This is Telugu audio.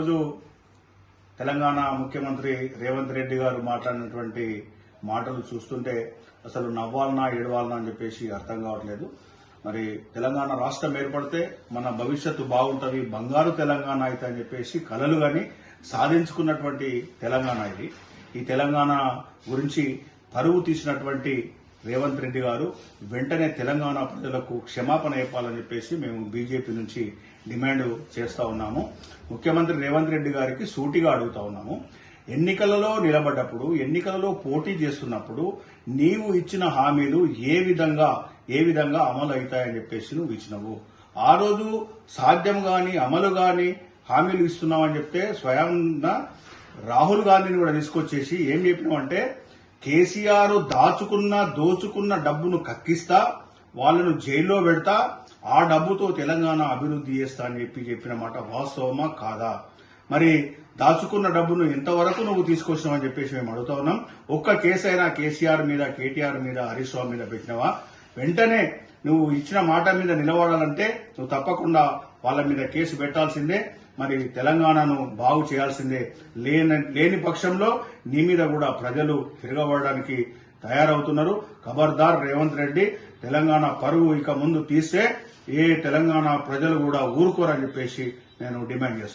రోజు తెలంగాణ ముఖ్యమంత్రి రేవంత్ రెడ్డి గారు మాట్లాడినటువంటి మాటలు చూస్తుంటే అసలు నవ్వాలనా ఏడవాలనా అని చెప్పేసి అర్థం కావట్లేదు. మరి తెలంగాణ రాష్ట్రం ఏర్పడితే మన భవిష్యత్తు బాగుంటుంది బంగారు తెలంగాణ అయితే అని చెప్పేసి కలలు కానీ సాధించుకున్నటువంటి తెలంగాణ ఇది. ఈ తెలంగాణ గురించి పరువు తీసినటువంటి రేవంత్ రెడ్డి గారు వెంటనే తెలంగాణ ప్రజలకు క్షమాపణ చెప్పాలని చెప్పేసి మేము బీజేపీ నుంచి డిమాండ్ చేస్తా ఉన్నాము. ముఖ్యమంత్రి రేవంత్ రెడ్డి గారికి సూటిగా అడుగుతా ఉన్నాము. ఎన్నికలలో నిలబడ్డప్పుడు ఎన్నికలలో పోటీ చేస్తున్నప్పుడు నీవు ఇచ్చిన హామీలు ఏ విధంగా ఏ విధంగా అమలు అవుతాయని చెప్పేసి నువ్వు ఇచ్చినవు. ఆ రోజు సాధ్యం కానీ అమలు కానీ హామీలు ఇస్తున్నామని చెప్తే స్వయంగా రాహుల్ గాంధీని కూడా తీసుకొచ్చేసి ఏం చెప్పినామంటే కేసీఆర్ దాచుకున్న దోచుకున్న డబ్బును కక్కిస్తా వాళ్ళను జైల్లో పెడతా ఆ డబ్బుతో తెలంగాణ అభివృద్ధి చేస్తా అని చెప్పి చెప్పిన మాట వాస్తవమా కాదా? మరి దాచుకున్న డబ్బును ఎంతవరకు నువ్వు తీసుకొచ్చినావని చెప్పేసి మేము అడుగుతా ఉన్నాం. ఒక్క కేసు అయినా కేసీఆర్ మీద కేటీఆర్ మీద హరీష్ రావు మీద పెట్టినవా? వెంటనే నువ్వు ఇచ్చిన మాట మీద నిలబడాలంటే నువ్వు తప్పకుండా వాళ్ళ మీద కేసు పెట్టాల్సిందే. మరి తెలంగాణను బాగు చేయాల్సిందే. లేని లేని పక్షంలో నీ మీద కూడా ప్రజలు తిరగబడడానికి తయారవుతున్నారు. ఖబర్దార్ రేవంత్ రెడ్డి తెలంగాణ పరువు ఇక ముందు తీస్తే ఏ తెలంగాణ ప్రజలు కూడా ఊరుకోరని చెప్పేసి నేను డిమాండ్ చేస్తాను